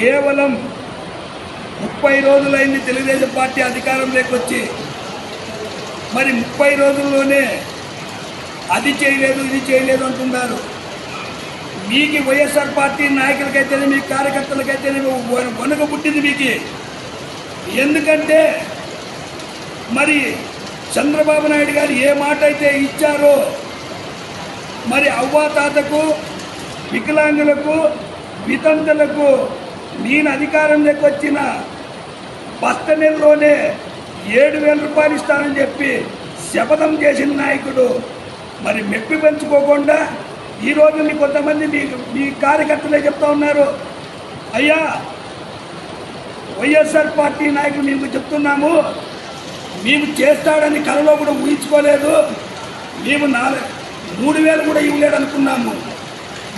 కేవలం ముప్పై రోజులైంది తెలుగుదేశం పార్టీ అధికారంలోకి వచ్చి మరి ముప్పై రోజుల్లోనే అది చేయలేదు ఇది చేయలేదు అంటున్నారు. మీకు వైఎస్ఆర్ పార్టీ నాయకులకైతేనే మీ కార్యకర్తలకైతేనే వన- పుట్టింది మీకు. ఎందుకంటే మరి చంద్రబాబు నాయుడు గారు ఏ మాట అయితే ఇచ్చారో మరి అవ్వాతాతకు వికలాంగులకు వితంతులకు నేను అధికారంలోకి వచ్చిన బస్త నెలలోనే ఏడు వేల రూపాయలు ఇస్తానని చెప్పి శపథం చేసిన నాయకుడు మరి మెప్పి పెంచుకోకుండా ఈరోజు మీ కొంతమంది మీ మీ కార్యకర్తలే చెప్తా ఉన్నారు. అయ్యా వైఎస్ఆర్ పార్టీ నాయకులు మేము చెప్తున్నాము మేము చేస్తాడని కలలో కూడా ఊహించుకోలేదు మేము నాలుగు మూడు వేలు కూడా ఇవ్వలేడు అనుకున్నాము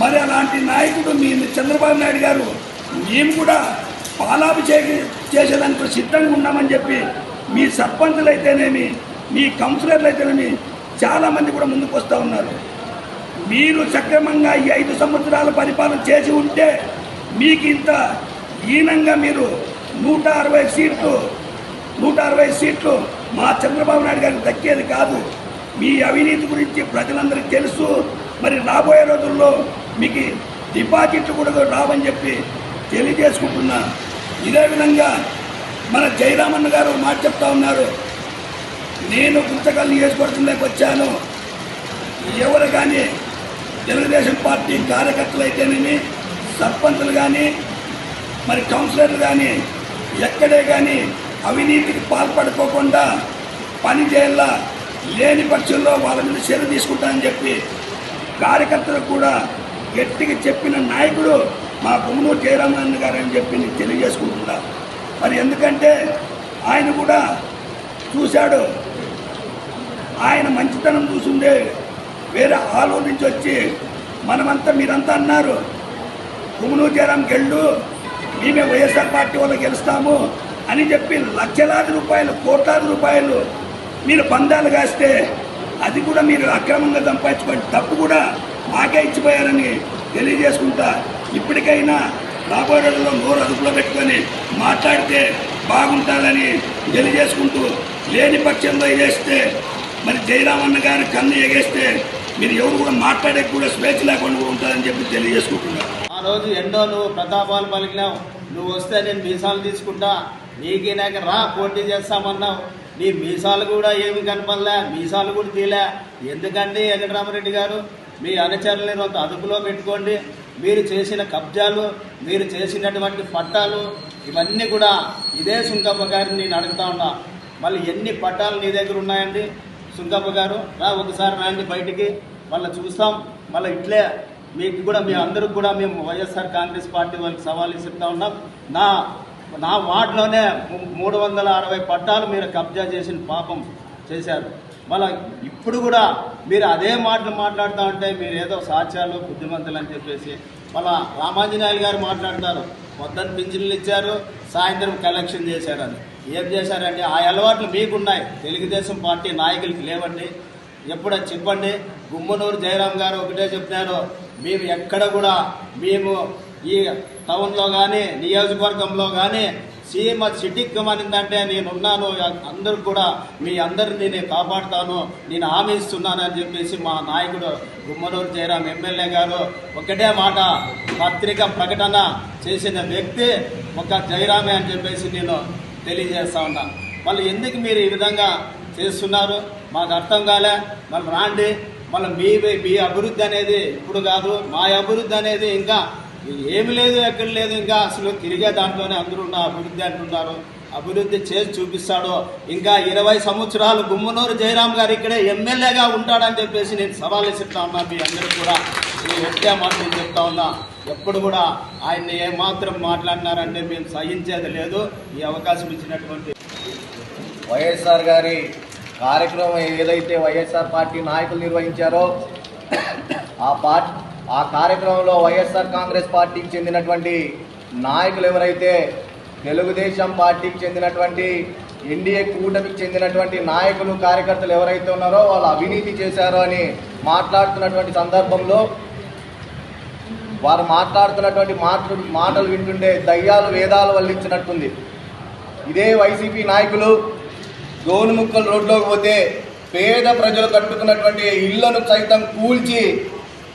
మరి అలాంటి నాయకుడు మీ చంద్రబాబు నాయుడు గారు మేము కూడా పాలాభిషేకం చేసేదానికి సిద్ధంగా ఉన్నామని చెప్పి మీ సర్పంచులు అయితేనేమి మీ కౌన్సిలర్లు అయితేనేమి చాలామంది కూడా ముందుకు వస్తూ ఉన్నారు. మీరు సక్రమంగా ఈ ఐదు సంవత్సరాల పరిపాలన చేసి ఉంటే మీకు ఇంత హీనంగా మీరు నూట అరవై సీట్లు నూట అరవై సీట్లు మా చంద్రబాబు నాయుడు గారికి దక్కేది కాదు. మీ అవినీతి గురించి ప్రజలందరికీ తెలుసు. మరి రాబోయే రోజుల్లో మీకు డిపాజిట్లు కూడా రావని చెప్పి తెలియజేసుకుంటున్నా. ఇదే విధంగా మన జయరామన్న గారు మాట చెప్తా ఉన్నారు. నేను గుంతకల్ నియోజకవర్గంలోకి వచ్చాను. ఎవరు కానీ తెలుగుదేశం పార్టీ కార్యకర్తలు అయితేనేమి సర్పంచులు కానీ మరి కౌన్సిలర్లు కానీ ఎక్కడే కానీ అవినీతికి పాల్పడుకోకుండా పని చేయాలా లేని పక్షంలో వాళ్ళ మీద చర్య తీసుకుంటానని చెప్పి కార్యకర్తలకు కూడా గట్టిగా చెప్పిన నాయకుడు మా గుమ్మనూరు జయరామన్ గారు అని చెప్పి నేను తెలియజేసుకుంటున్నా. మరి ఎందుకంటే ఆయన కూడా చూశాడు. ఆయన మంచితనం చూసిందే. వేరే ఆలూరు నుంచి వచ్చి మనమంతా మీరంతా అన్నారు. కుమును జయరాం గెళ్ళు మేమే వైఎస్ఆర్ పార్టీ వాళ్ళు గెలుస్తాము అని చెప్పి లక్షలాది రూపాయలు కోట్లాది రూపాయలు మీరు పందాలు కాస్తే అది కూడా మీరు అక్రమంగా సంపాదించుకోండి. తప్పు కూడా మాకే ఇచ్చిపోయారని తెలియజేసుకుంటా. ఇప్పటికైనా రాబోయే రోజుల్లో నోరు అదుపులో పెట్టుకొని మాట్లాడితే బాగుంటుందని తెలియజేసుకుంటూ లేని పక్షంలో చేస్తే మరి జయరామన్న గారి కన్ను ఎగేస్తే మీరు ఎవరు కూడా మాట్లాడే కూడా స్వేచ్ఛ లేకుండా కూడా ఉంటుందని చెప్పి తెలియజేసుకుంటున్నారు ఆ రోజు ఎన్నో నువ్వు ప్రతాపాలు పలికినావు. నువ్వు వస్తే నేను మీసాలు తీసుకుంటా. నీకేనాక రా పోటీ చేస్తామన్నావు. నీ మీసాలు కూడా ఏమి కనపడలే మీసాలు కూడా తీలే. ఎందుకండి వెంకటరామరెడ్డి గారు? మీ అనుచరులను అదుపులో పెట్టుకోండి. మీరు చేసిన కబ్జాలు మీరు చేసినటువంటి పట్టాలు ఇవన్నీ కూడా ఇదే సుంకప్ప గారిని నేను అడుగుతా ఉన్నా. మళ్ళీ ఎన్ని పట్టాలు నీ దగ్గర ఉన్నాయండి? సుంకప్ప గారు రా ఒకసారి రాండి బయటికి మళ్ళీ చూస్తాం. మళ్ళీ ఇట్లే మీకు కూడా మీ అందరికి కూడా మేము వైఎస్ఆర్ కాంగ్రెస్ పార్టీ వాళ్ళకి సవాల్ ఇస్తా ఉన్నాం. నా నా వార్డులోనే మూడు వందల అరవై పట్టాలు మీరు కబ్జా చేసిన పాపం చేశారు. మళ్ళీ ఇప్పుడు కూడా మీరు అదే మాటలు మాట్లాడుతూ ఉంటే మీరు ఏదో సాక్ష్యాలు బుద్ధిమంతులు అని చెప్పేసి మళ్ళీ రామాంజనేయులు గారు మాట్లాడతారు. పొద్దున్న పింఛన్లు ఇచ్చారు సాయంత్రం కలెక్షన్ చేశారని ఏం చేశారండి ఆ అలవాట్లు మీకున్నాయి. తెలుగుదేశం పార్టీ నాయకులకి లేవండి. ఎప్పుడో చెప్పండి? గుమ్మనూరు జయరాం గారు ఒకటే చెప్తున్నారు మేము ఎక్కడ కూడా మేము ఈ టౌన్లో కానీ నియోజకవర్గంలో కానీ సీఎం చిటిక్కమనిందంటే నేనున్నాను అందరు కూడా మీ అందరిని నేను కాపాడుతాను నేను హామీ అని చెప్పేసి మా నాయకుడు గుమ్మనూరు జయరాం ఎమ్మెల్యే గారు ఒకటే మాట పత్రిక ప్రకటన చేసిన వ్యక్తి ఒక జయరామే అని చెప్పేసి నేను తెలియజేస్తా ఉన్నాను మళ్ళీ ఎందుకు మీరు ఈ విధంగా చేస్తున్నారు? మాకు అర్థం కాలే. మళ్ళీ రాండి. మళ్ళీ మీ మీ అభివృద్ధి అనేది ఇప్పుడు కాదు మా అభివృద్ధి అనేది ఇంకా ఏమి లేదు ఎక్కడ లేదు ఇంకా అసలు తిరిగే దాంట్లోనే అందరూ ఉన్న అభివృద్ధి అంటున్నారు. అభివృద్ధి చేసి చూపిస్తాడో ఇంకా ఇరవై సంవత్సరాలు గుమ్మనూరు జయరాం గారు ఇక్కడే ఎమ్మెల్యేగా ఉంటాడని చెప్పేసి నేను సవాల్ ఇస్తా ఉన్నా. మీ అందరూ కూడా ఈ ఒకటే మాట నేను చెప్తా ఉన్నా. ఎప్పుడు కూడా ఆయన్ని ఏమాత్రం మాట్లాడినారంటే మేము సహించేది లేదు. ఈ అవకాశం ఇచ్చినటువంటి వైఎస్ఆర్ గారి కార్యక్రమం ఏదైతే వైఎస్ఆర్ పార్టీ నాయకులు నిర్వహించారో ఆ పార్టీ ఆ కార్యక్రమంలో వైఎస్ఆర్ కాంగ్రెస్ పార్టీకి చెందినటువంటి నాయకులు ఎవరైతే తెలుగుదేశం పార్టీకి చెందినటువంటి ఎన్డీఏ కూటమికి చెందినటువంటి నాయకులు కార్యకర్తలు ఎవరైతే ఉన్నారో వాళ్ళు అవినీతి చేశారో అని మాట్లాడుతున్నటువంటి సందర్భంలో వారు మాట్లాడుతున్నటువంటి మాటలు మాటలు వింటుంటే దయ్యాలు వేదాలు వల్లించినట్టుంది. ఇదే వైసీపీ నాయకులు గోనుముక్కలు రోడ్లోకి పోతే పేద ప్రజలు కట్టుకున్నటువంటి ఇళ్ళను సైతం కూల్చి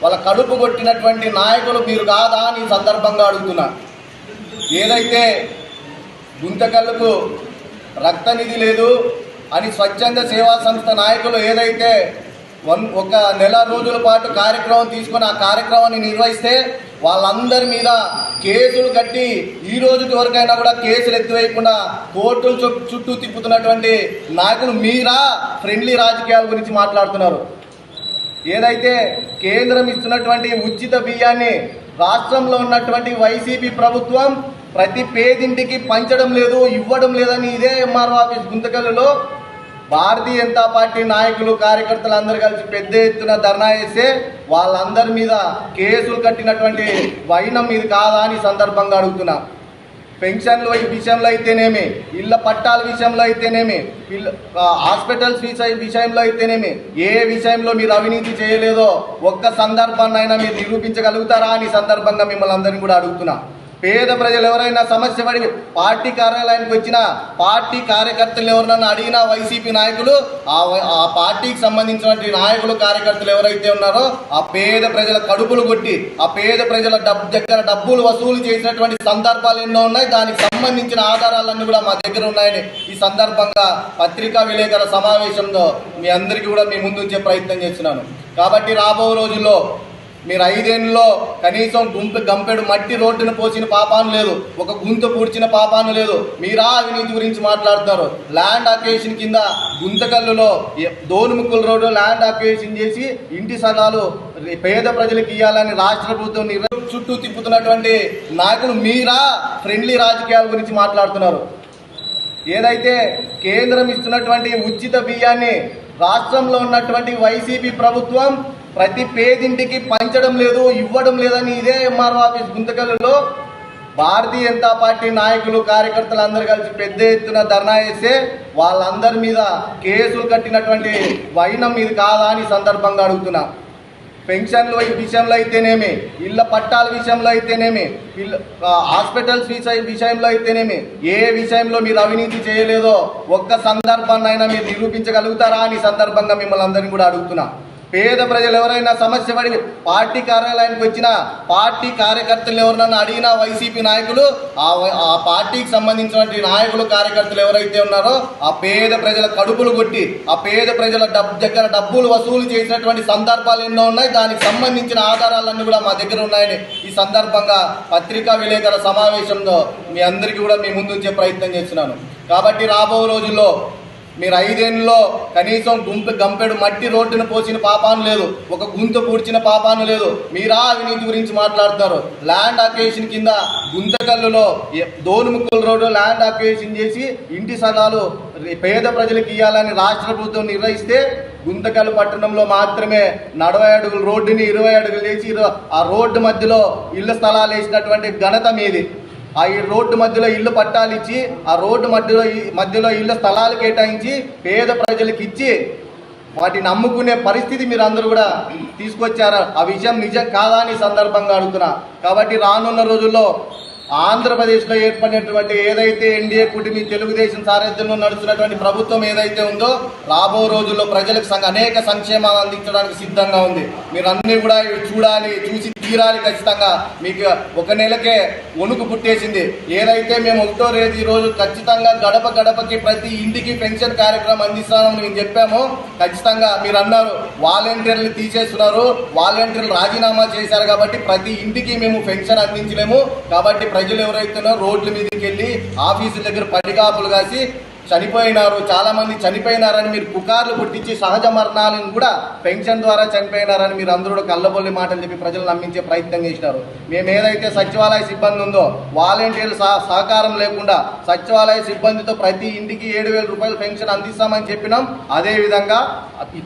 వాళ్ళ కడుపు కొట్టినటువంటి నాయకులు మీరు కాదా అని సందర్భంగా అడుగుతున్నా. ఏదైతే గుంతకల్లుకు రక్తనిధి లేదు అని స్వచ్ఛంద సేవా సంస్థ నాయకులు ఏదైతే వన్ ఒక నెల రోజుల పాటు కార్యక్రమం తీసుకొని ఆ కార్యక్రమాన్ని నిర్వహిస్తే వాళ్ళందరి మీద కేసులు కట్టి ఈ రోజు వరకైనా కూడా కేసులు ఎత్తివేయకుండా కోర్టుల చుట్టూ చుట్టూ తిప్పుతున్నటువంటి నాయకులు మీరా ఫ్రెండ్లీ రాజకీయాల గురించి మాట్లాడుతున్నారు. ఏదైతే కేంద్రం ఇస్తున్నటువంటి ఉచిత బియ్యాన్ని రాష్ట్రంలో ఉన్నటువంటి వైసీపీ ప్రభుత్వం ప్రతి పేదింటికి పంచడం లేదు ఇవ్వడం లేదని ఇదే ఎంఆర్ఓ ఆఫీస్ గుంతకల్లులో భారతీయ జనతా పార్టీ నాయకులు కార్యకర్తలు అందరూ కలిసి పెద్ద ఎత్తున ధర్నా చేస్తే వాళ్ళందరి మీద కేసులు కట్టినటువంటి వైనం ఇది కాదా అని సందర్భంగా అడుగుతున్నాం. పెన్షన్ల విషయంలో అయితేనేమి ఇళ్ళ పట్టాల విషయంలో అయితేనేమి ఇళ్ళ హాస్పిటల్స్ విషయ విషయంలో అయితేనేమి ఏ విషయంలో మీరు అవినీతి చేయలేదో ఒక్క సందర్భాన్నైనా మీరు నిరూపించగలుగుతారా అని సందర్భంగా మిమ్మల్ని అందరినీ కూడా అడుగుతున్నా. పేద ప్రజలు ఎవరైనా సమస్య పడి పార్టీ కార్యాలయానికి వచ్చిన పార్టీ కార్యకర్తలు ఎవరైనా అడిగినా వైసీపీ నాయకులు ఆ ఆ పార్టీకి సంబంధించినటువంటి నాయకులు కార్యకర్తలు ఎవరైతే ఉన్నారో ఆ పేద ప్రజల కడుపులు కొట్టి ఆ పేద ప్రజల డబ్బు దగ్గర డబ్బులు వసూలు చేసినటువంటి సందర్భాలు ఎన్నో ఉన్నాయి. దానికి సంబంధించిన ఆధారాలన్నీ కూడా మా దగ్గర ఉన్నాయని ఈ సందర్భంగా పత్రికా విలేకరుల సమావేశంలో మీ అందరికీ కూడా మీ ముందు ప్రయత్నం చేస్తున్నాను. కాబట్టి రాబో రోజుల్లో మీరు ఐదేళ్ళలో కనీసం గుంపు గంపెడు మట్టి రోడ్డును పోసిన పాపాను లేదు ఒక గుంత పూడ్చిన పాపాను లేదు మీరా అవినీతి గురించి మాట్లాడుతున్నారు ల్యాండ్ అక్వేషన్ కింద గుంతకల్లులో దోనుముక్కుల రోడ్డు ల్యాండ్ అక్వేషన్ చేసి ఇంటి సగాలు పేద ప్రజలకు ఇవ్వాలని రాష్ట్ర ప్రభుత్వం చుట్టూ తిప్పుతున్నటువంటి నాయకులు మీరా ఫ్రెండ్లీ రాజకీయాల గురించి మాట్లాడుతున్నారు. ఏదైతే కేంద్రం ఇస్తున్నటువంటి ఉచిత బియ్యాన్ని రాష్ట్రంలో ఉన్నటువంటి వైసీపీ ప్రభుత్వం ప్రతి పేదింటికి పంచడం లేదు ఇవ్వడం లేదని ఇదే ఎంఆర్ఓ ఆఫీస్ గుంతకల్లులో భారతీయ జనతా పార్టీ నాయకులు కార్యకర్తలు అందరూ కలిసి పెద్ద ఎత్తున ధర్నా చేస్తే వాళ్ళందరి మీద కేసులు కట్టినటువంటి వైనం ఇది కాదా అని సందర్భంగా అడుగుతున్నా. పెన్షన్ల విషయంలో అయితేనేమి ఇళ్ళ పట్టాల విషయంలో అయితేనేమి ఇళ్ళ హాస్పిటల్స్ విషయ విషయంలో అయితేనేమి ఏ విషయంలో మీరు అవినీతి చేయలేదో ఒక్క సందర్భాన్ని అయినా మీరు నిరూపించగలుగుతారా అని సందర్భంగా మిమ్మల్ని అందరినీ కూడా అడుగుతున్నా. పేద ప్రజలు ఎవరైనా సమస్య పడి పార్టీ కార్యాలయానికి వచ్చిన పార్టీ కార్యకర్తలు ఎవరైనా అడిగినా వైసీపీ నాయకులు ఆ ఆ పార్టీకి సంబంధించినటువంటి నాయకులు కార్యకర్తలు ఎవరైతే ఉన్నారో ఆ పేద ప్రజల కడుపులు కొట్టి ఆ పేద ప్రజల దగ్గర డబ్బులు వసూలు చేసినటువంటి సందర్భాలు ఎన్నో ఉన్నాయి. దానికి సంబంధించిన ఆధారాలన్నీ కూడా మా దగ్గర ఉన్నాయని ఈ సందర్భంగా పత్రికా విలేకరుల సమావేశంలో మీ అందరికీ కూడా మీ ముందు ప్రయత్నం చేస్తున్నాను. కాబట్టి రాబో రోజుల్లో మీరు ఐదేళ్ళలో కనీసం గుంపు గంపెడు మట్టి రోడ్డును పోసిన పాపాను లేదు ఒక గుంత పూడ్చిన పాపాను లేదు. మీరా అవినీతి గురించి మాట్లాడుతారు. ల్యాండ్ అక్యుయేషన్ కింద గుంతకల్లులో దోనుముక్కల రోడ్డు ల్యాండ్ అక్యుయేషన్ చేసి ఇంటి సగాలు పేద ప్రజలకు ఇవ్వాలని రాష్ట్ర ప్రభుత్వం నిర్వహిస్తే గుంతకల్ పట్టణంలో మాత్రమే నలభై అడుగుల రోడ్డుని ఇరవై అడుగులు వేసి ఆ రోడ్డు మధ్యలో ఇళ్ళ స్థలాలు వేసినటువంటి ఘనత మీది. ఆ ఈ రోడ్డు మధ్యలో ఇల్లు పట్టాలిచ్చి ఆ రోడ్డు మధ్యలో ఈ- మధ్యలో ఇళ్ళ స్థలాలు కేటాయించి పేద ప్రజలకు ఇచ్చి వాటిని అమ్ముకునే పరిస్థితి మీరు అందరూ కూడా తీసుకొచ్చారు? ఆ విషయం నిజం కాదా అని సందర్భంగా అడుగుతున్నా. కాబట్టి రానున్న రోజుల్లో ఆంధ్రప్రదేశ్లో ఏర్పడినటువంటి ఏదైతే ఎన్డీఏ కుటుంబీ తెలుగుదేశం సారథ్యంలో నడుస్తున్నటువంటి ప్రభుత్వం ఏదైతే ఉందో రాబో రోజుల్లో ప్రజలకు సంఘ అనేక సంక్షేమాలు అందించడానికి సిద్ధంగా ఉంది. మీరు అన్నీ కూడా చూడాలి చూసి తీరాలి ఖచ్చితంగా. మీకు ఒక నెలకే వణుకు పుట్టేసింది. ఏదైతే మేము ఒకటో రేది రోజు ఖచ్చితంగా గడప గడపకి ప్రతి ఇంటికి పెన్షన్ కార్యక్రమం అందిస్తామని మేము చెప్పాము. ఖచ్చితంగా మీరు అన్నారు వాలంటీర్లు తీసేస్తున్నారు. వాలంటీర్లు రాజీనామా చేశారు కాబట్టి ప్రతి ఇంటికి మేము పెన్షన్ అందించలేము. కాబట్టి ప్రజలు ఎవరైతేనో రోడ్ల మీదకి వెళ్ళి ఆఫీసుల దగ్గర పడిగాపులు కాసి చనిపోయినారు చాలామంది చనిపోయినారని మీరు పుకార్లు పుట్టించి సహజ మరణాలను కూడా పెన్షన్ ద్వారా చనిపోయినారని మీరు అందరూ కళ్ళబొల్లి మాటలు చెప్పి ప్రజలు నమ్మించే ప్రయత్నం చేసినారు. మేము ఏదైతే సచివాలయ సిబ్బంది ఉందో వాలంటీర్లు సహ సహకారం లేకుండా సచివాలయ సిబ్బందితో ప్రతి ఇంటికి ఏడు వేల రూపాయలు పెన్షన్ అందిస్తామని చెప్పినాం. అదే విధంగా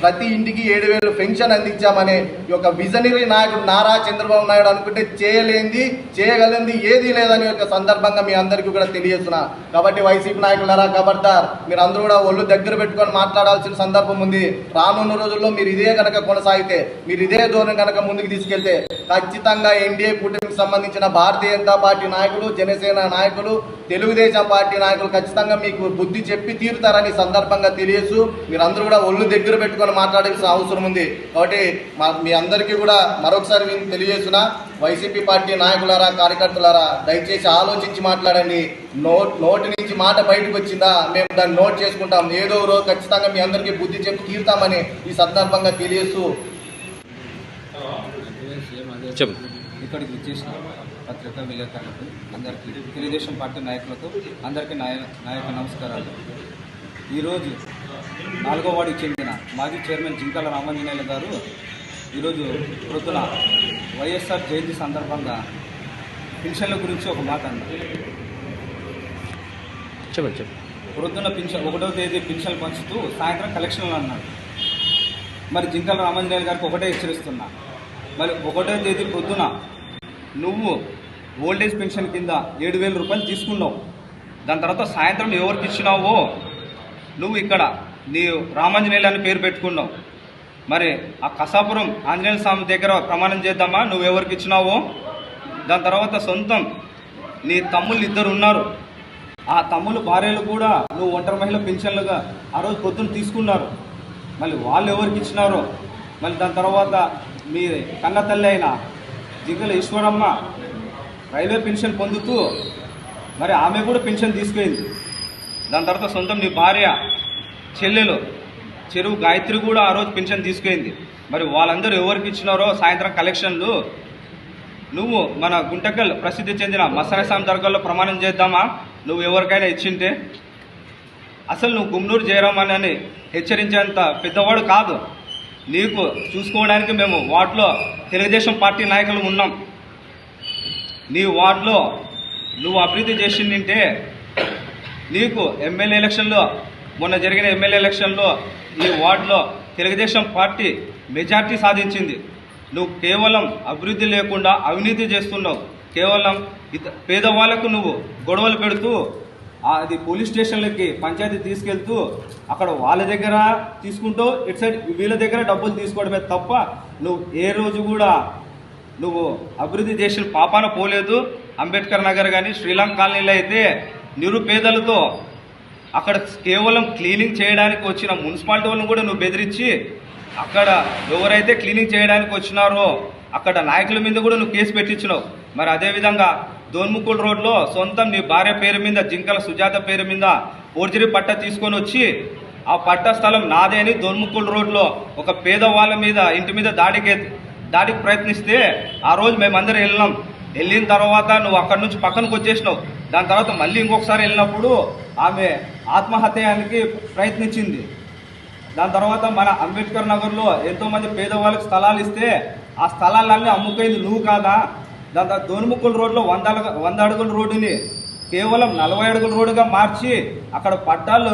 ప్రతి ఇంటికి ఏడు వేలు పెన్షన్ అందించామనే ఈ యొక్క విజనరీ నాయకుడు నారా చంద్రబాబు నాయుడు అనుకుంటే చేయలేంది చేయగలిగింది ఏది లేదని యొక్క సందర్భంగా మీ అందరికీ కూడా తెలియజేస్తున్నా. కాబట్టి వైసీపీ నాయకులారా కాబట్టి సార్ మీరు అందరూ కూడా ఒళ్ళు దగ్గర పెట్టుకొని మాట్లాడాల్సిన సందర్భం ఉంది. రానున్న రోజుల్లో మీరు ఇదే కనుక కొనసాగితే మీరు ఇదే ధోరణి కనుక ముందుకు తీసుకెళ్తే ఖచ్చితంగా ఎన్డీఏ కూటమికి సంబంధించిన భారతీయ జనతా పార్టీ నాయకులు జనసేన నాయకులు తెలుగుదేశం పార్టీ నాయకులు ఖచ్చితంగా మీకు బుద్ధి చెప్పి తీరుతారని సందర్భంగా తెలియజేస్తూ మీరందరూ కూడా ఒళ్ళు దగ్గర పెట్టుకొని మాట్లాడాల్సిన అవసరం ఉంది. కాబట్టి మా మీ అందరికీ కూడా మరొకసారి నేను తెలియజేస్తున్నా వైసీపీ పార్టీ నాయకులారా కార్యకర్తలారా దయచేసి ఆలోచించి మాట్లాడండి. నోట్ నోటి నుంచి మాట బయటకు వచ్చిందా? మేము దాన్ని నోట్ చేసుకుంటాం. ఏదో రోజు ఖచ్చితంగా మీ అందరికీ బుద్ధి చెప్పి తీరుతామని ఈ సందర్భంగా తెలియస్తూ ఇక్కడికి వచ్చేసిన పత్రికా విలేకరులకు అందరికీ తెలుగుదేశం పార్టీ నాయకులకు అందరికీ నాయ నాయక నమస్కారాలు. ఈరోజు నాలుగో వాడికి చెందిన మాజీ చైర్మన్ జింకాల రామాంజనేయులు గారు ఈరోజు ప్రొద్దున వైఎస్ఆర్ జయంతి సందర్భంగా పెన్షన్ల గురించి ఒక మాట అన్నారు చెప్పండి చెప్పు ప్రొద్దున పింఛన్ ఒకటో తేదీ పింఛన్లు పంచుతూ సాయంత్రం కలెక్షన్లు అన్నాడు. మరి జింకల రామాంజనేయులు గారికి ఒకటే హెచ్చరిస్తున్నా. మరి ఒకటో తేదీ ప్రొద్దున నువ్వు ఓల్డేజ్ పెన్షన్ కింద ఏడు వేల రూపాయలు తీసుకున్నావు. దాని తర్వాత సాయంత్రం ఎవరికి ఇచ్చినావో నువ్వు ఇక్కడ నీ రామాంజనేయులు అని పేరు పెట్టుకున్నావు. మరి ఆ కసాపురం ఆంజనేయ స్వామి దగ్గర ప్రమాణం చేద్దామా? నువ్వు ఎవరికి ఇచ్చినావో? దాని తర్వాత సొంతం. నీ తమ్ముళ్ళు ఇద్దరు ఉన్నారు. ఆ తమ్ముళ్ళు భార్యలు కూడా నువ్వు ఒంటరి మహిళ పెన్షన్లుగా ఆ రోజు పొద్దున్న తీసుకున్నారు. మళ్ళీ వాళ్ళు ఎవరికి ఇచ్చినారో? మళ్ళీ దాని తర్వాత మీ కన్న తల్లి అయిన జిగ్గల ఈశ్వరమ్మ రైల్వే పెన్షన్ పొందుతూ మరి ఆమె కూడా పెన్షన్ తీసుకెళ్ళింది దాని తర్వాత సొంతం నీ భార్య చెల్లెలు చెరువు గాయత్రి కూడా ఆ రోజు పెన్షన్ తీసుకెళ్ళింది మరి వాళ్ళందరూ ఎవరికి ఇచ్చినారో సాయంత్రం కలెక్షన్లు. నువ్వు మన గుంటకల్ ప్రసిద్ధి చెందిన మసాయసాం దర్గాలో ప్రమాణం చేద్దామా? నువ్వు ఎవరికైనా ఇచ్చింటే? అసలు నువ్వు గుమ్నూరు జయరామన్ అని హెచ్చరించేంత పెద్దవాడు కాదు. నీకు చూసుకోవడానికి మేము వార్డులో తెలుగుదేశం పార్టీ నాయకులు ఉన్నాం. నీ వార్డులో నువ్వు అభివృద్ధి చేసిందంటే నీకు ఎమ్మెల్యే ఎలక్షన్లో మొన్న జరిగిన ఎమ్మెల్యే ఎలక్షన్లో ఈ వార్డులో తెలుగుదేశం పార్టీ మెజార్టీ సాధించింది. నువ్వు కేవలం అభివృద్ధి లేకుండా అవినీతి చేస్తున్నావు. కేవలం ఇత పేదవాళ్ళకు నువ్వు గొడవలు పెడుతూ అది పోలీస్ స్టేషన్లకి పంచాయతీ తీసుకెళ్తూ అక్కడ వాళ్ళ దగ్గర తీసుకుంటూ ఇటు సైడ్ వీళ్ళ దగ్గర డబ్బులు తీసుకోవడమే తప్ప నువ్వు ఏ రోజు కూడా నువ్వు అభివృద్ధి చేసిన పాపాన పోలేదు. అంబేద్కర్ నగర్ కానీ శ్రీలంక కాలనీలో అయితే నిరుపేదలతో అక్కడ కేవలం క్లీనింగ్ చేయడానికి వచ్చిన మున్సిపాలిటీ వాళ్ళని కూడా నువ్వు బెదిరించి అక్కడ ఎవరైతే క్లీనింగ్ చేయడానికి వచ్చినారో అక్కడ నాయకుల మీద కూడా నువ్వు కేసు పెట్టించినావు. మరి అదేవిధంగా దోన్ముకుల్ రోడ్లో సొంతం నీ భార్య పేరు మీద జింకల సుజాత పేరు మీద ఫోర్జరీ పట్ట తీసుకొని వచ్చి ఆ పట్ట స్థలం నాదే అని దోన్ముకుల్ రోడ్లో ఒక పేదవాళ్ళ మీద ఇంటి మీద దాడికి దాడికి ప్రయత్నిస్తే ఆ రోజు మేమందరం వెళ్ళినాం. వెళ్ళిన తర్వాత నువ్వు అక్కడి నుంచి పక్కనకు వచ్చేసినావు. దాని తర్వాత మళ్ళీ ఇంకొకసారి వెళ్ళినప్పుడు ఆమె ఆత్మహత్యానికి ప్రయత్నించింది. దాని తర్వాత మన అంబేద్కర్ నగర్లో ఎంతోమంది పేదవాళ్ళకి స్థలాలు ఇస్తే ఆ స్థలాలన్నీ అమ్ముకైంది నువ్వు కాదా? దాని తర్వాత దోనిముక్కుల రోడ్లో వంద వంద అడుగుల రోడ్డుని కేవలం నలభై అడుగుల రోడ్డుగా మార్చి అక్కడ పట్టాలు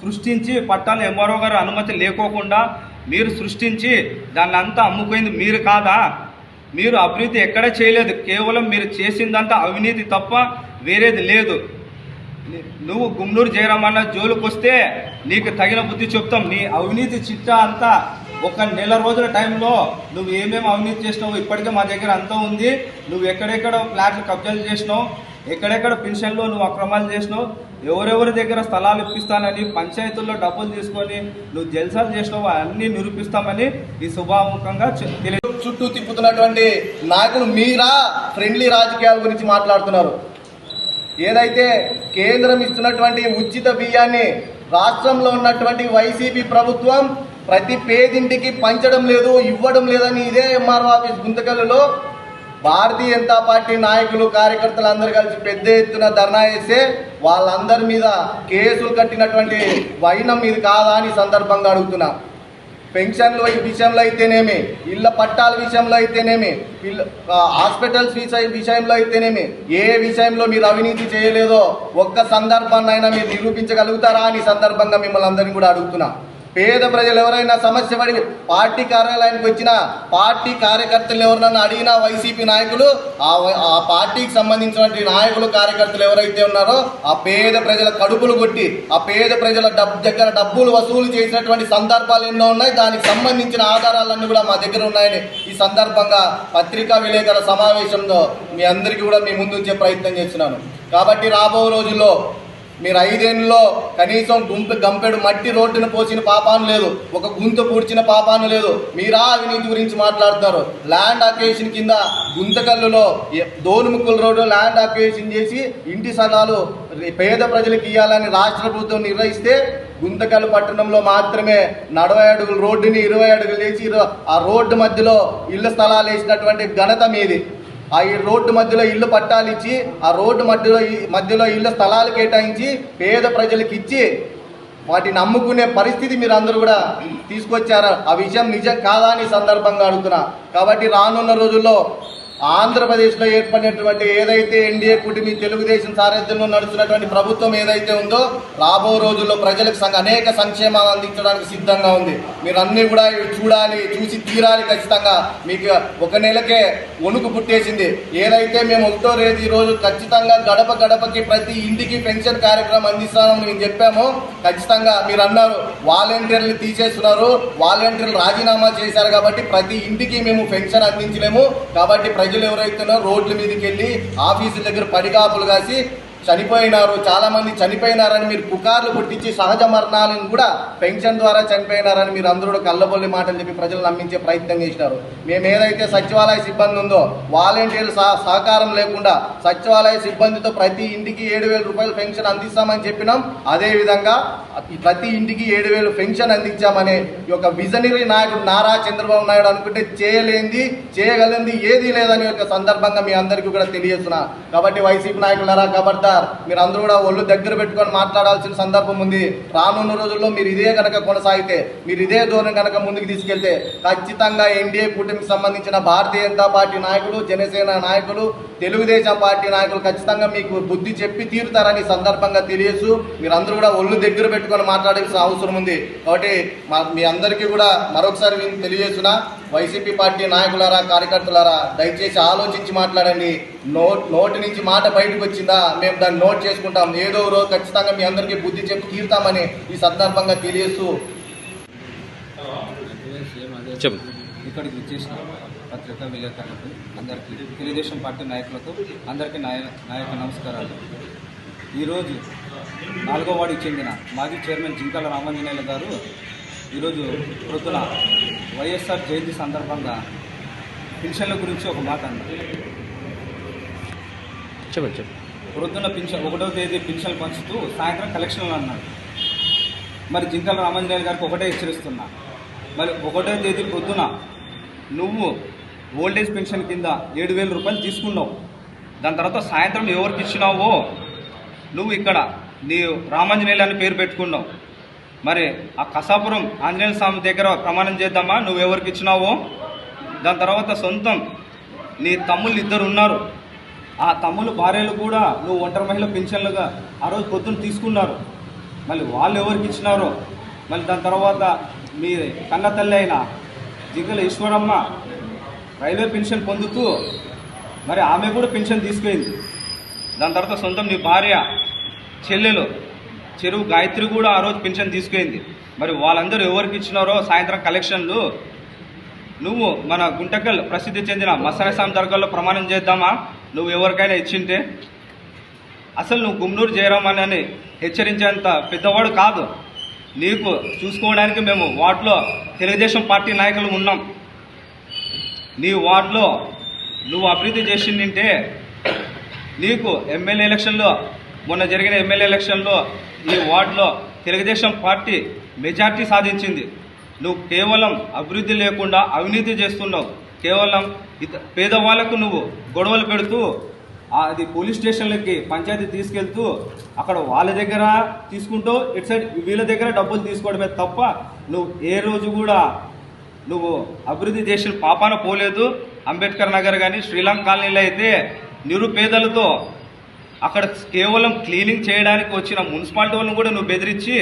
సృష్టించి పట్టాలు ఎంఆర్ఓ గారు అనుమతి లేకోకుండా మీరు సృష్టించి దాన్ని అంతా అమ్ముకైంది మీరు కాదా? మీరు అభివృద్ధి ఎక్కడ చేయలేదు. కేవలం మీరు చేసిందంతా అవినీతి తప్ప వేరేది లేదు. నువ్వు గుమ్నూరు జయరామన్న జోలుకొస్తే వస్తే నీకు తగిన బుద్ధి చెప్తాం. నీ అవినీతి చిట్టా అంతా ఒక నెల రోజుల టైంలో నువ్వు ఏమేమి అవినీతి చేసినావు ఇప్పటికే మా దగ్గర అంతా ఉంది. నువ్వు ఎక్కడెక్కడ ఫ్లాట్లు కబ్జాలు చేసినావు. ఎక్కడెక్కడ పెన్షన్లో నువ్వు అక్రమాలు చేసినావు. ఎవరెవరి దగ్గర స్థలాలు ఇప్పిస్తానని పంచాయతీల్లో డబ్బులు తీసుకొని నువ్వు జల్సాలు చేసినావు అన్నీ నిరూపిస్తామని ఈ శుభాముఖంగా చె- తెలియ చుట్టూ తిప్పుతున్నటువంటి నాయకులు మీరా ఫ్రెండ్లీ రాజకీయాల గురించి మాట్లాడుతున్నారు. ఏదైతే కేంద్రం ఇస్తున్నటువంటి ఉచిత బియ్యాన్ని రాష్ట్రంలో ఉన్నటువంటి వైసీపీ ప్రభుత్వం ప్రతి పేదింటికి పంచడం లేదు ఇవ్వడం లేదని ఇదే ఎంఆర్ఓ ఆఫీస్ గుంతకల్లులో భారతీయ జనతా పార్టీ నాయకులు కార్యకర్తలు అందరు కలిసి పెద్ద ఎత్తున ధర్నా చేస్తే వాళ్ళందరి మీద కేసులు కట్టినటువంటి వైనం ఇది కాదా అని సందర్భంగా అడుగుతున్నాం. పెన్షన్ల విషయంలో అయితేనేమి ఇళ్ళ పట్టాల విషయంలో అయితేనేమి ఇళ్ళ హాస్పిటల్స్ విషయ విషయంలో అయితేనేమి ఏ విషయంలో మీరు అవినీతి చేయలేదో ఒక్క సందర్భాన్నైనా మీరు నిరూపించగలుగుతారా అని సందర్భంగా మిమ్మల్ని అందరినీ కూడా అడుగుతున్నా. పేద ప్రజలు ఎవరైనా సమస్య పడి పార్టీ కార్యాలయానికి వచ్చిన పార్టీ కార్యకర్తలు ఎవరినన్నా అడిగినా వైసీపీ నాయకులు ఆ ఆ పార్టీకి సంబంధించినటువంటి నాయకులు కార్యకర్తలు ఎవరైతే ఉన్నారో ఆ పేద ప్రజల కడుపులు కొట్టి ఆ పేద ప్రజల డబ్బు దగ్గర డబ్బులు వసూలు చేసినటువంటి సందర్భాలు ఎన్నో ఉన్నాయి. దానికి సంబంధించిన ఆధారాలన్నీ కూడా మా దగ్గర ఉన్నాయని ఈ సందర్భంగా పత్రికా విలేకరుల సమావేశంలో మీ అందరికీ కూడా మీ ముందు ఉంచే ప్రయత్నం చేస్తున్నాను. కాబట్టి రాబో రోజుల్లో మీరు ఐదేళ్ళలో కనీసం గుంపు గంపెడు మట్టి రోడ్డును పోసిన పాపాను లేదు ఒక గుంత పూడ్చిన పాపాను లేదు మీరా అవినీతి గురించి మాట్లాడతారు ల్యాండ్ అక్వేషన్ కింద గుంతకల్లులో ఎ- దోనుముక్కుల రోడ్డు ల్యాండ్ అక్వేషన్ చేసి ఇంటి స్థలాలు పేద ప్రజలకు ఇవ్వాలని రాష్ట్ర ప్రభుత్వం నిర్వహిస్తే గుంతకల్లు పట్టణంలో మాత్రమే నలభై అడుగుల రోడ్డుని ఇరవై అడుగులు వేసి ఆ రోడ్డు మధ్యలో ఇళ్ళ స్థలాలు వేసినటువంటి ఘనత మీది. ఆ ఈ రోడ్డు మధ్యలో ఇల్లు పట్టాలు ఇచ్చి ఆ రోడ్డు మధ్యలో ఈ మధ్యలో ఇళ్ళ స్థలాలు కేటాయించి పేద ప్రజలకు ఇచ్చి వాటిని అమ్ముకునే పరిస్థితి మీరు అందరూ కూడా తీసుకొచ్చారు. ఆ విషయం నిజం కాదా అని సందర్భంగా అడుగుతున్నా. కాబట్టి రానున్న రోజుల్లో ఆంధ్రప్రదేశ్లో ఏర్పడినటువంటి ఏదైతే ఎన్డీఏ కూటమి తెలుగుదేశం సారథ్యంలో నడుస్తున్నటువంటి ప్రభుత్వం ఏదైతే ఉందో రాబో రోజుల్లో ప్రజలకు అనేక సంక్షేమాలు అందించడానికి సిద్ధంగా ఉంది. మీరు అన్నీ కూడా చూడాలి చూసి తీరాలి ఖచ్చితంగా. మీకు ఒక నెలకే వణుకు పుట్టేసింది. ఏదైతే మేము ఒకటో రేపు ఈ రోజు ఖచ్చితంగా గడప గడపకి ప్రతి ఇంటికి పెన్షన్ కార్యక్రమం అందిస్తామని మేము చెప్పాము. ఖచ్చితంగా మీరు అన్నారు వాలంటీర్లు తీసేస్తున్నారు వాలంటీర్లు రాజీనామా చేశారు కాబట్టి ప్రతి ఇంటికి మేము పెన్షన్ అందించలేము. కాబట్టి ప్రజలు ఎవరైతున్నారో రోడ్ల మీదకి వెళ్ళి ఆఫీసుల దగ్గర పడిగాపులు కాసి చనిపోయినారు చాలా మంది చనిపోయినారని మీరు పుకార్లు పుట్టించి సహజ మరణాలను కూడా పెన్షన్ ద్వారా చనిపోయినారని మీరు అందరూ కళ్ళబొల్లి మాటలు చెప్పి ప్రజలు నమ్మించే ప్రయత్నం చేసినారు. మేము ఏదైతే సచివాలయ సిబ్బంది ఉందో వాలంటీర్ల సహ- సహకారం లేకుండా సచివాలయ సిబ్బందితో ప్రతి ఇంటికి ఏడు వేల రూపాయలు పెన్షన్ అందిస్తామని చెప్పినాం. అదే విధంగా ఈ ప్రతి ఇంటికి ఏడు వేలు పెన్షన్ అందించామనే ఈ యొక్క విజనరీ నాయకుడు నారా చంద్రబాబు నాయుడు అనుకుంటే చేయలేంది చేయగలిగింది ఏదీ లేదని యొక్క సందర్భంగా మీ అందరికీ కూడా తెలియజేస్తున్నా. కాబట్టి వైసీపీ నాయకులరా కాబట్టి మీరు అందరూ కూడా ఒళ్ళు దగ్గర పెట్టుకొని మాట్లాడాల్సిన సందర్భం ఉంది. రానున్న రోజుల్లో మీరు ఇదే కనుక కొనసాగితే మీరు ఇదే ధోరణి కనుక ముందుకు తీసుకెళ్తే ఖచ్చితంగా ఎన్డీఏ కూటమికి సంబంధించిన భారతీయ జనతా పార్టీ నాయకులు జనసేన నాయకులు తెలుగుదేశం పార్టీ నాయకులు ఖచ్చితంగా మీకు బుద్ధి చెప్పి తీరుతారని సందర్భంగా తెలియజేస్తూ మీరందరూ కూడా ఒళ్ళు దగ్గర పెట్టుకొని మాట్లాడాల్సిన అవసరం ఉంది. కాబట్టి మా మీ అందరికీ కూడా మరొకసారి నేను తెలియజేస్తున్నా వైసీపీ పార్టీ నాయకులారా కార్యకర్తలారా దయచేసి ఆలోచించి మాట్లాడండి. నోట్ నోటి నుంచి మాట బయటకు వచ్చిందా? మేము దాన్ని నోట్ చేసుకుంటాం. ఏదో రోజు ఖచ్చితంగా మీ అందరికీ బుద్ధి చెప్పి తీరుతామని ఈ సందర్భంగా తెలియస్తూ ఇక్కడికి వచ్చేసిన పత్రికా విలేకరులకు అందరికీ తెలుగుదేశం పార్టీ నాయకులకు అందరికీ నాయ నాయక నమస్కారాలు. ఈరోజు నాలుగో వాడికి చెందిన మాజీ చైర్మన్ జింకాల రామాంజనేయులు గారు ఈరోజు ప్రొద్దున వైఎస్ఆర్ జయంతి సందర్భంగా పెన్షన్ల గురించి ఒక మాట అన్నారు. చెప్పండి చెప్పు ప్రొద్దున పింఛన్ ఒకటో తేదీ పింఛన్లు పంచుతూ సాయంత్రం కలెక్షన్లు అన్నాడు మరి జింకల రామాంజనేయులు గారికి ఒకటే హెచ్చరిస్తున్నా. మరి ఒకటో తేదీ పొద్దున నువ్వు ఓల్డేజ్ పెన్షన్ కింద ఏడు వేల రూపాయలు తీసుకున్నావు. దాని తర్వాత సాయంత్రం ఎవరికి ఇచ్చినావో నువ్వు ఇక్కడ నీ రామాంజనేయులు అని పేరు పెట్టుకున్నావు. మరి ఆ కసాపురం ఆంజనేయ స్వామి దగ్గర ప్రమాణం చేద్దామా? నువ్వు ఎవరికి ఇచ్చినావో? దాని తర్వాత సొంతం. నీ తమ్ముళ్ళు ఇద్దరు ఉన్నారు. ఆ తమ్ముళ్ళు భార్యలు కూడా నువ్వు ఒంటరి మహిళ పెన్షన్లుగా ఆ రోజు పొద్దున్న తీసుకున్నారు. మళ్ళీ వాళ్ళు ఎవరికి ఇచ్చినారో? మళ్ళీ దాని తర్వాత మీ కన్న తల్లి అయిన జిగ్గల ఈశ్వరమ్మ రైల్వే పెన్షన్ పొందుతూ మరి ఆమె కూడా పెన్షన్ తీసుకెళ్ళింది దాని తర్వాత సొంతం నీ భార్య చెల్లెలు చెరువు గాయత్రి కూడా ఆ రోజు పెన్షన్ తీసుకుపోయింది. మరి వాళ్ళందరూ ఎవరికి ఇచ్చినారో సాయంత్రం కలెక్షన్లు. నువ్వు మన గుంటకల్ ప్రసిద్ధి చెందిన మసరసాం దర్గాలో ప్రమాణం చేద్దామా? నువ్వు ఎవరికైనా ఇచ్చింటే. అసలు నువ్వు గుమ్నూరు జయరామన్ అని హెచ్చరించేంత పెద్దవాడు కాదు. నీకు చూసుకోవడానికి మేము వార్డులో తెలుగుదేశం పార్టీ నాయకులు ఉన్నాం. నీ వార్డులో నువ్వు అభివృద్ధి చేసిందంటే నీకు ఎమ్మెల్యే ఎలక్షన్లో మొన్న జరిగిన ఎమ్మెల్యే ఎలక్షన్లో ఈ వార్డులో తెలుగుదేశం పార్టీ మెజార్టీ సాధించింది. నువ్వు కేవలం అభివృద్ధి లేకుండా అవినీతి చేస్తున్నావు. కేవలం ఇత నువ్వు గొడవలు పెడుతూ అది పోలీస్ స్టేషన్లకి పంచాయతీ తీసుకెళ్తూ అక్కడ వాళ్ళ దగ్గర తీసుకుంటూ ఇటు సైడ్ వీళ్ళ దగ్గర డబ్బులు తీసుకోవడమే తప్ప నువ్వు ఏ రోజు కూడా నువ్వు అభివృద్ధి చేసిన పాపాన పోలేదు. అంబేద్కర్ నగర్ కానీ శ్రీలంక కాలనీలో అయితే నిరుపేదలతో అక్కడ కేవలం క్లీనింగ్ చేయడానికి వచ్చిన మున్సిపాలిటీ వాళ్ళని కూడా నువ్వు బెదిరించి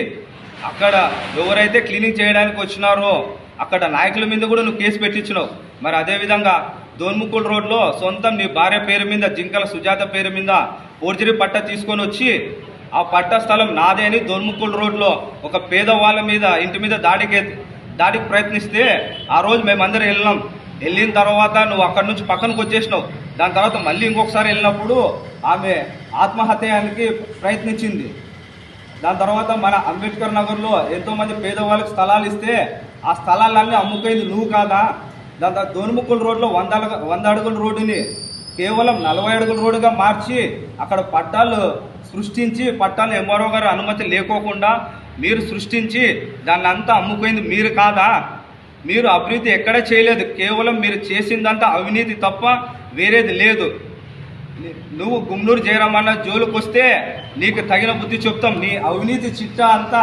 అక్కడ ఎవరైతే క్లీనింగ్ చేయడానికి వచ్చినారో అక్కడ నాయకుల మీద కూడా నువ్వు కేసు పెట్టించినావు. మరి అదేవిధంగా దోన్ముక్కుల్ రోడ్లో సొంతం నీ భార్య పేరు మీద జింకల సుజాత పేరు మీద ఫోర్జరీ పట్ట తీసుకొని వచ్చి ఆ పట్ట స్థలం నాదే అని దోన్ముక్కుల్ రోడ్లో ఒక పేదవాళ్ళ మీద ఇంటి మీద దాడికి దాడికి ప్రయత్నిస్తే ఆ రోజు మేమందరం వెళ్ళినాం. వెళ్ళిన తర్వాత నువ్వు అక్కడి నుంచి పక్కనకు వచ్చేసినావు. దాని తర్వాత మళ్ళీ ఇంకొకసారి వెళ్ళినప్పుడు ఆమె ఆత్మహత్యానికి ప్రయత్నించింది. దాని తర్వాత మన అంబేద్కర్ నగర్లో ఎంతోమంది పేదవాళ్ళకి స్థలాలు ఇస్తే ఆ స్థలాలన్నీ అమ్ముకైంది నువ్వు కాదా? దాని తర్వాత దోనిముక్కుల రోడ్లో వంద అడుగు- వంద అడుగుల రోడ్డుని కేవలం నలభై అడుగుల రోడ్డుగా మార్చి అక్కడ పట్టాలు సృష్టించి పట్టాలు ఎంఆర్ఓ గారు అనుమతి లేకోకుండా మీరు సృష్టించి దాన్ని అంతా అమ్ముకైంది మీరు కాదా? మీరు అభివృద్ధి ఎక్కడ చేయలేదు కేవలం మీరు చేసిందంతా అవినీతి తప్ప వేరేది లేదు. నువ్వు గుమ్నూరు జయరామన్న జోలికి వస్తే నీకు తగిన బుద్ధి చెప్తాం. నీ అవినీతి చిట్టా అంతా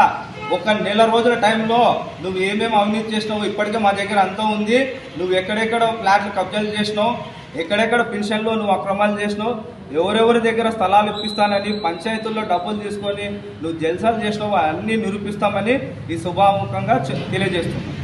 ఒక నెల రోజుల టైంలో నువ్వు ఏమేమి అవినీతి చేసినావు ఇప్పటికే మా దగ్గర అంతా ఉంది. నువ్వు ఎక్కడెక్కడ ఫ్లాట్లు కబ్జాలు చేసినావు ఎక్కడెక్కడ పెన్షన్లో నువ్వు అక్రమాలు చేసినావు ఎవరెవరి దగ్గర స్థలాలు ఇప్పిస్తానని పంచాయతీల్లో డబ్బులు తీసుకొని నువ్వు జల్సాలు చేసినావు అన్నీ నిరూపిస్తామని ఈ శుభాముఖంగా చె- తెలియజేస్తున్నావు